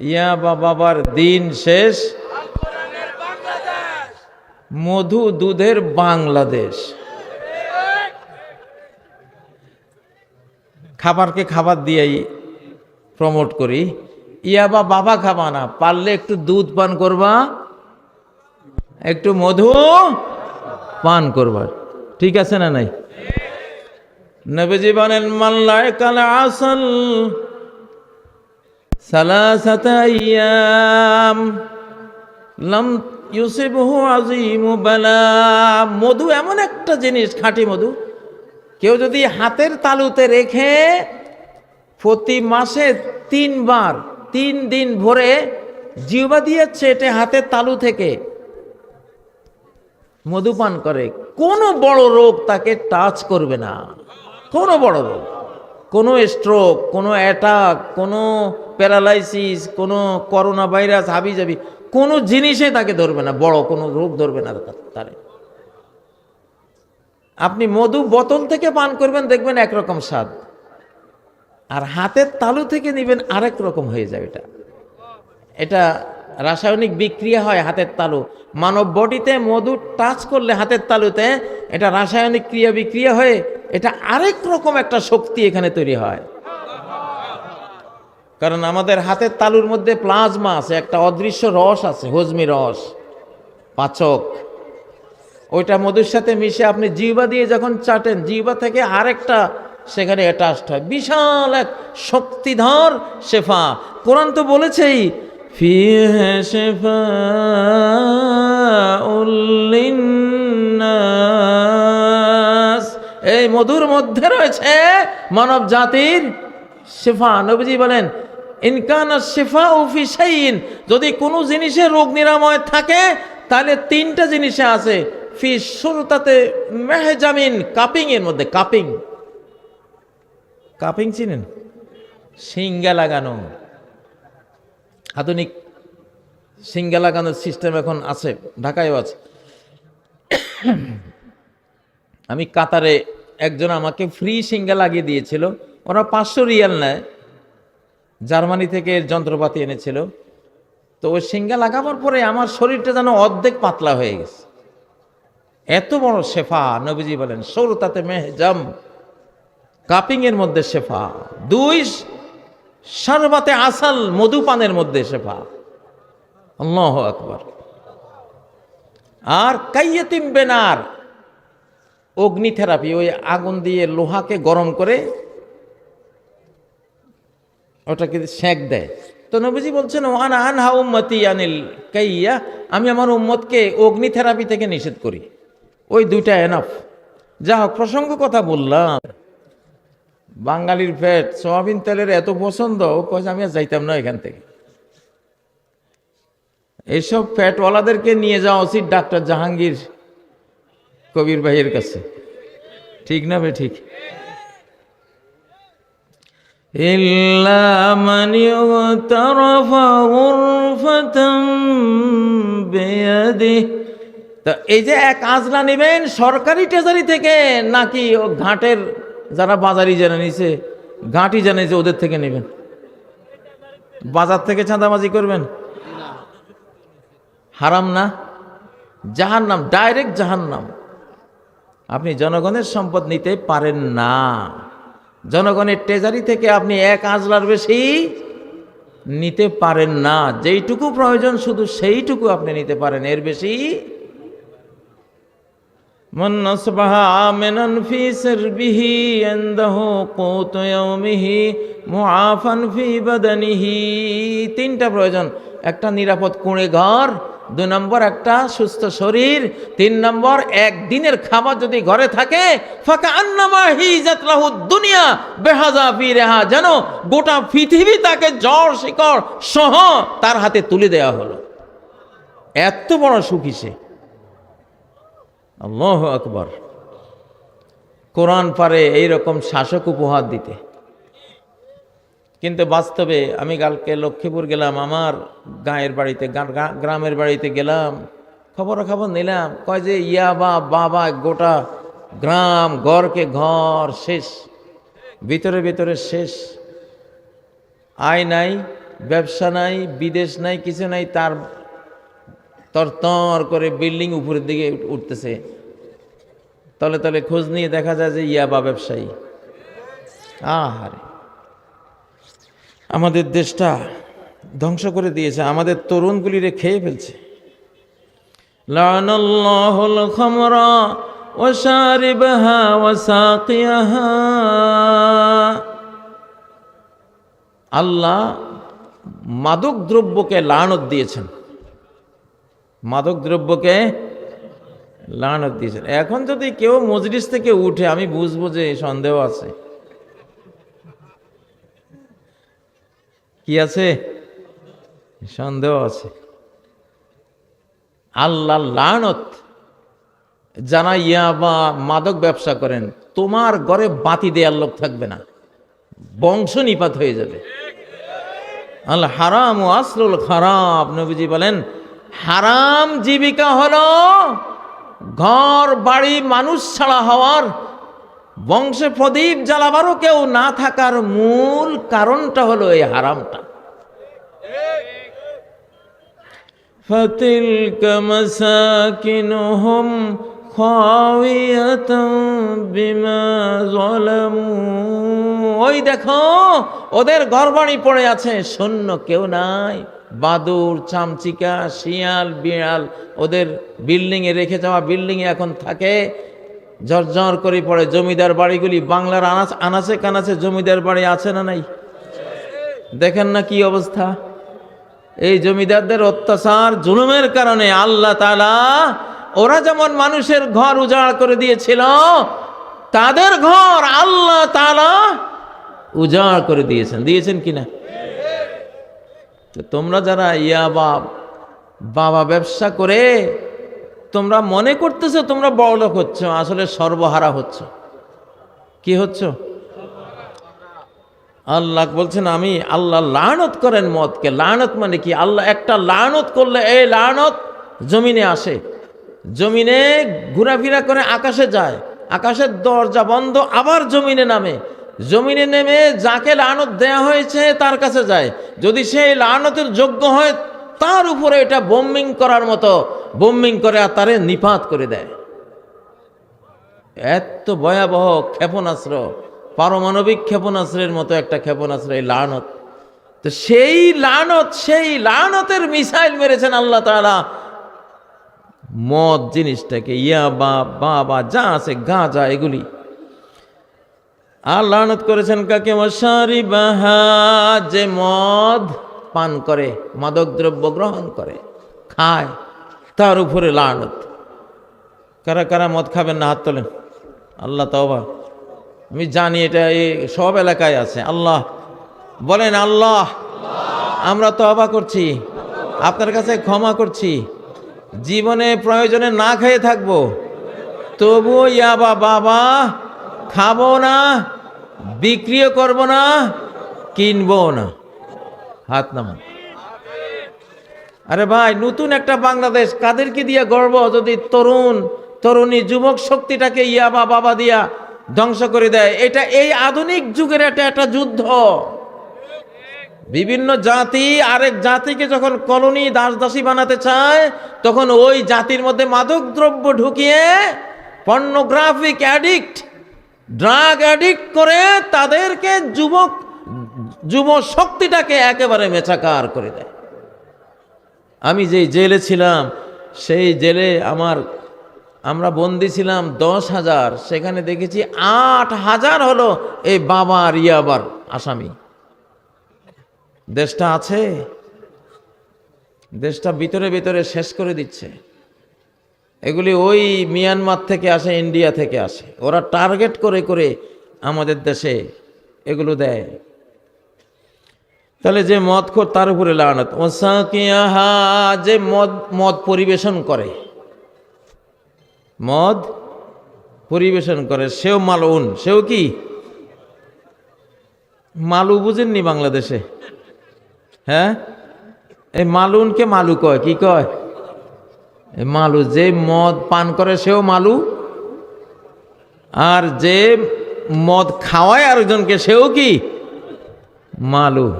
ইয়া বা বাবার দিন শেষ। মধু দুধের বাংলাদেশ। খাবারকে খাবার দিয়েই প্রমোট করি। ইয়া বা বাবা খাবা না, পারলে একটু দুধ পান করবা, একটু মধু পান করবা। ঠিক আছে না নাই? নবীজি বলেন মাল্লায় কালা আসল লাম মধু এমন একটা জিনিস, খাঁটি মধু। কেউ যদি হাতের তালুতে রেখে প্রতি মাসে তিনবার, তিন দিন ভরে জিহ্বা দিয়ে চেটে হাতের তালু থেকে, মধুপান করে, কোনো বড় রোগ তাকে টাচ করবে না। কোনো বড় রোগ। কোনো স্ট্রোক কোনো অ্যাটাক কোনো প্যারালাইসিস কোনো করোনা ভাইরাস হাবি যাবি কোনো জিনিসে তাকে ধরবে না, বড় কোনো রোগ ধরবে না তারে। আপনি মধু বোতল থেকে পান করবেন, দেখবেন একরকম স্বাদ। আর হাতের তালু থেকে নেবেন আরেক রকম হয়ে যাবে এটা। এটা রাসায়নিক বিক্রিয়া হয় হাতের তালু। মানব বডিতে মধু টাচ করলে হাতের তালুতে এটা রাসায়নিক ক্রিয়া বিক্রিয়া হয়ে এটা আরেক রকম একটা শক্তি এখানে তৈরি হয়। কারণ আমাদের হাতের তালুর মধ্যে প্লাজমা আছে, একটা অদৃশ্য রস আছে, হজমি রস, পাচক। ওইটা মধুর সাথে মিশে আপনি জিহ্বা দিয়ে যখন চাটেন, জিহ্বা থেকে আরেকটা সেখানে অ্যাটাচড হয়। বিশাল এক শক্তিধর শেফা। কোরআন তো বলেছেই ফিহে শেফা উল্লিন্নাস এই মধুর মধ্যে রয়েছে মানব জাতির শেফা। নবীজি বলেন ইনকানা শেফা উফি যদি কোনো জিনিসে রোগ নিরাময় থাকে, তাহলে তিনটা জিনিসে আছে। ফি সুরতাতে মেহজামিন কাপিং এর মধ্যে, কাপিং। কাপিং চিনেন? সিঙ্গা লাগানো। আধুনিক সিঙ্গা লাগানোর সিস্টেম এখন আছে, ঢাকায়ও আছে। আমি কাতারে একজন আমাকে ফ্রি সিঙ্গা লাগিয়ে দিয়েছিল। ওরা পাঁচশো রিয়াল নেয়। জার্মানি থেকে যন্ত্রপাতি এনেছিল। তো ওই সিঙ্গা লাগাবার পরে আমার শরীরটা যেন অর্ধেক পাতলা হয়ে গেছে। এত বড় শেফা, নবীজি বলেন, সৌরতাতে মেহজাম কাপিং এর মধ্যে শেফা। দুই সর্বাতে আসাল মধুপানের মধ্যে শেফা। আল্লাহ আকবর। আর কাইয়েতিম বেনার অগ্নি থেরাপি ওই আগুন দিয়ে লোহাকে গরম করে ওটাকে সেঁক দেয়। তো নবীজি বলছেন ওয়ান আনহা উম্মতি আনিল কাইয়া আমি আমার উম্মতকে অগ্নি থেরাপি থেকে নিষেধ করি। ওই দুইটা এনাফ যা হোক প্রসঙ্গ কথা বললাম। বাঙালির ফ্যাট সোয়াবিন তেলের এত পছন্দ ও কয়েছে আমি আর যাইতাম না এখান থেকে এইসব ফ্যাটওয়ালাদেরকে নিয়ে যাওয়া উচিত ডাক্তার জাহাঙ্গীর কবির ভাইয়ের কাছে ঠিক না বে ঠিক إلا من اغترف غرفة بيده তা এই যে এক আজলা নেবেন সরকারি ট্রেজারি থেকে নাকি ও ঘাটের যারা বাজারি জেনে নিছে, ঘাটি জানে যে ওদের থেকে নেবেন। বাজার থেকে চাঁদাবাজি করবেন? হারাম না? জাহান নাম ডাইরেক্ট জাহান নাম আপনি জনগণের সম্পদ নিতে পারেন না। জনগণের ট্রেজারি থেকে আপনি এক আজলার বেশি নিতে পারেন না। যেইটুকু প্রয়োজন, শুধু সেইটুকু আপনি নিতে পারেন। এর বেশি من أصبح آمنا في سربه عنده قوت يومه معافا في بدنه তিনটা প্রয়োজন একটা নিরাপদ কুঁড়ে ঘর দুই নম্বর একটা সুস্থ শরীর তিন নম্বর একদিনের খাবার যদি ঘরে থাকে ফাঁকা আন্নামা হিজাত লাহু দুনিয়া বেহাজা ফি রেহা যেন গোটা পৃথিবী তাকে জ্বর শিকড় সহ তার হাতে তুলে দেওয়া হলো এত বড় সুখী সে আল্লাহ আকবর। কোরআন পারে এইরকম শাসক উপহার দিতে। কিন্তু বাস্তবে আমি কালকে লক্ষ্মীপুর গেলাম, আমার গাঁয়ের বাড়িতে গ্রামের বাড়িতে গেলাম, খবরাখবর নিলাম, কয় যে, ইয়া বা বাবা, গোটা গ্রাম, ঘরকে ঘর, শেষ, ভিতরে ভিতরে শেষ। আয় নাই, ব্যবসা নাই, বিদেশ নাই, কিছু নাই, তার তরতর করে বিল্ডিং উপরের দিকে উঠতেছে। তলে তলে খোঁজ নিয়ে দেখা যায় যে ইয়াবা ব্যবসায়ী। আহারে। আমাদের দেশটা ধ্বংস করে দিয়েছে, আমাদের তরুণগুলিরে খেয়ে ফেলছে। ওয়া আল্লাহ মাদক দ্রব্যকে লানত দিয়েছেন। মাদক দ্রব্যকে লানত দিয়েছেন। এখন যদি কেউ মজলিস থেকে উঠে, আমি বুঝব যে সন্দেহ আছে। কি আছে? সন্দেহ আছে। আল্লাহ লানত যারা ইয়া বা মাদক ব্যবসা করেন, তোমার ঘরে বাতি দেয়ার লোক থাকবে না। বংশ নিপাত হয়ে যাবে। আল্লাহ হারাম ও আসলুল খারাপ, নবীজি বলেন হারাম জীবিকা হলো ঘর বাড়ি মানুষ ছাড়া হওয়ার বংশে প্রদীপ জ্বালাবারও কেউ না থাকার মূল কারণটা হলো এই হারামটা فتلك مساكنهم خاوية بما ظلموا ওই দেখো ওদের ঘরবাড়ি পড়ে আছে শূন্য কেউ নাই বাদুর, চামচিকা, শিয়াল, বিড়াল, ওদের বিল্ডিং এ রেখে যাওয়া বিল্ডিং এ এখন থাকে। ঝরঝর করে পড়ে জমিদার বাড়িগুলি। বাংলার আনাচ আনাচে কানাচে জমিদার বাড়ি আছে না নাই? দেখেন না কি অবস্থা? এই জমিদারদের অত্যাচার, জুলুমের কারণে আল্লাহ তালা ওরা যেমন মানুষের ঘর উজাড় করে দিয়েছিল, তাদের ঘর আল্লাহ তালা উজাড় করে দিয়েছেন। দিয়েছেন কিনা? তো তোমরা যারা ইয়া বাপ, বাবা ব্যবসা করে, তোমরা মনে করতেছো তোমরা বড়লোক হচ্ছ, আসলে সর্বহারা হচ্ছ। কি হচ্ছ? আল্লাহ বলছেন, আমি আল্লাহ লানত করেন মদকে। লানত মানে কি? আল্লাহ একটা লানত করলে এই লানত জমিনে আসে। জমিনে ঘোরাফেরা করে আকাশে যায়। আকাশের দরজা বন্ধ, আবার জমিনে নামে। জমিনে নেমে যাকে লানত দেয়া হয়েছে তার কাছে যায়। যদি সেই লানতের যোগ্য হয়, তার উপরে এটা বোম্বিং করার মতো বোম্বিং করে আর তারে নিপাত করে দেয়। এত ভয়াবহ ক্ষেপণাস্ত্র, পারমাণবিক ক্ষেপণাস্ত্রের মতো একটা ক্ষেপণাস্ত্র এই লানত। তো সেই লানত, সেই লানতের মিসাইল মেরেছেন আল্লাহ তাআলা। মদ জিনিসটাকে, ইয়া বা, বাবা, যা আছে গাঁজা, এগুলি। আর লানত করেছেন কাকে? মশারি বাহা, যে মদ পান করে, মাদক দ্রব্য গ্রহণ করে, খায়, তার উপরে লানত। কারা কারা মদ খাবেন না, হাত তোলেন। আল্লাহ তওবা। আমি জানি এটা এই সব এলাকায় আছে। আল্লাহ বলেন, আল্লাহ, আমরা তওবা করছি, আপনার কাছে ক্ষমা করছি, জীবনে প্রয়োজনে না খেয়ে থাকব। তবু ইয়াবা বাবা খাব না, বিক্রিও করব না, কিনবো না। হাত নামান। আরে ভাই, নতুন একটা বাংলাদেশ, কাদেরকে দিয়ে গর্ব যদি তরুণ, তরুণী যুবক শক্তিটাকে ইয়াবা বাবা দিয়া ধ্বংস করে দেয়, এটা এই আধুনিক যুগের একটা একটা যুদ্ধ। বিভিন্ন জাতি, আরেক জাতিকে যখন কলোনি দাস দাসী বানাতে চায়, তখন ওই জাতির মধ্যে মাদক দ্রব্য ঢুকিয়ে পর্নোগ্রাফিক অ্যাডিক্ট ড্রাগ অ্যাডিক্ট করে তাদেরকে যুবক, যুব শক্তিটাকে একেবারে মেচাকার করে দেয়। আমি যেই জেলে ছিলাম, সেই জেলে আমার, আমরা বন্দি ছিলাম দশ হাজার। সেখানে দেখেছি আট হাজার হলো এই বাবার ইয়াবার আসামি। দেশটা আছে, দেশটা ভিতরে ভিতরে শেষ করে দিচ্ছে। এগুলি ওই মিয়ানমার থেকে আসে, ইন্ডিয়া থেকে আসে। ওরা টার্গেট করে করে আমাদের দেশে এগুলো দেয়। তাহলে যে মদ খোর তার উপরে লানত। ওসাকিয়াহা, যে মদ মদ পরিবেশন করে। মদ পরিবেশন করে, সেও মালউন। সেও কি? মালু বুঝেননি বাংলাদেশে? হ্যাঁ? এই মালুনকে মালু কয়, কি কয়? মালু, যে মদ পান করে সেও মালু। আর যে মদ খাওয়ায় আরেকজনকে সেও কি? মালু।